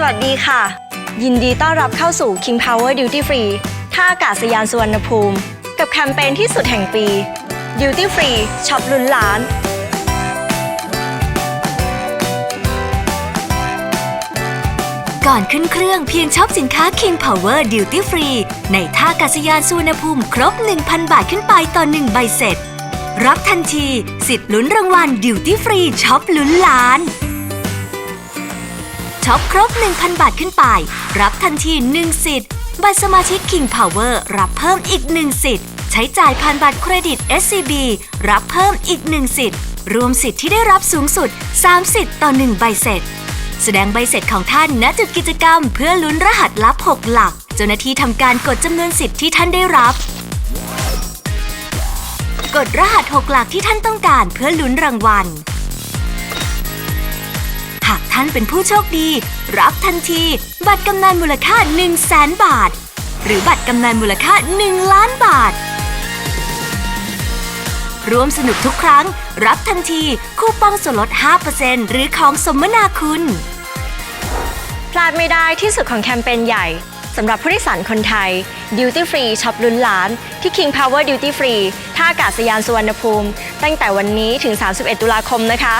สวัสดีค่ะ ยินดีต้อนรับเข้าสู่ King Power Duty Free ท่าอากาศยานสุวรรณภูมิ กับแคมเปญที่สุดแห่งปี Duty Free ช็อปลุ้นล้าน ก่อนขึ้นเครื่องเพียงช็อปสินค้า King Power Duty Free ในท่าอากาศยานสุวรรณภูมิ ครบ 1,000 บาทขึ้นไปต่อ1ใบเสร็จ รับทันทีสิทธิ์ลุ้นรางวัล Duty Free ช็อปลุ้นล้าน ช็อปครบ 1,000 บาทขึ้นไป รับทันที 1 สิทธิ์ บัตรสมาชิก King Power รับเพิ่มอีก 1 สิทธิ์ ใช้จ่ายผ่านบัตรเครดิต SCB รับเพิ่มอีก 1 สิทธิ์ รวมสิทธิ์ที่ได้รับสูงสุด 3 สิทธิ์ต่อ 1 ใบเสร็จ แสดงใบเสร็จของท่านณจุดกิจกรรม เพื่อลุ้นรหัสลับ 6 หลัก เจ้าหน้าที่ทำการกดจำนวนสิทธิ์ที่ท่านได้รับกดรหัส 6 หลักที่ท่านต้องการเพื่อลุ้นรางวัล หากท่านเป็นผู้โชคดี รับทันที บัตรกำนันมูลค่า 1 0 0 0 0แสนบาท หรือบัตรกำนันมูลค่า 1 ล้านบาท ร่วมสนุกทุกครั้ง รับทันที คูปองส่วนลด 5%หรือของสมนาคุณ พลาดไม่ได้ที่สุดของแคมเปญใหญ่สำหรับผู้โดยสารคนไทย Duty Free ช็อปลุ้นล้าน ที่ King Power Duty Free ท่าอากาศยานสุวรรณภูมิ ตั้งแต่วันนี้ถึง 31 ตุลาคมนะคะ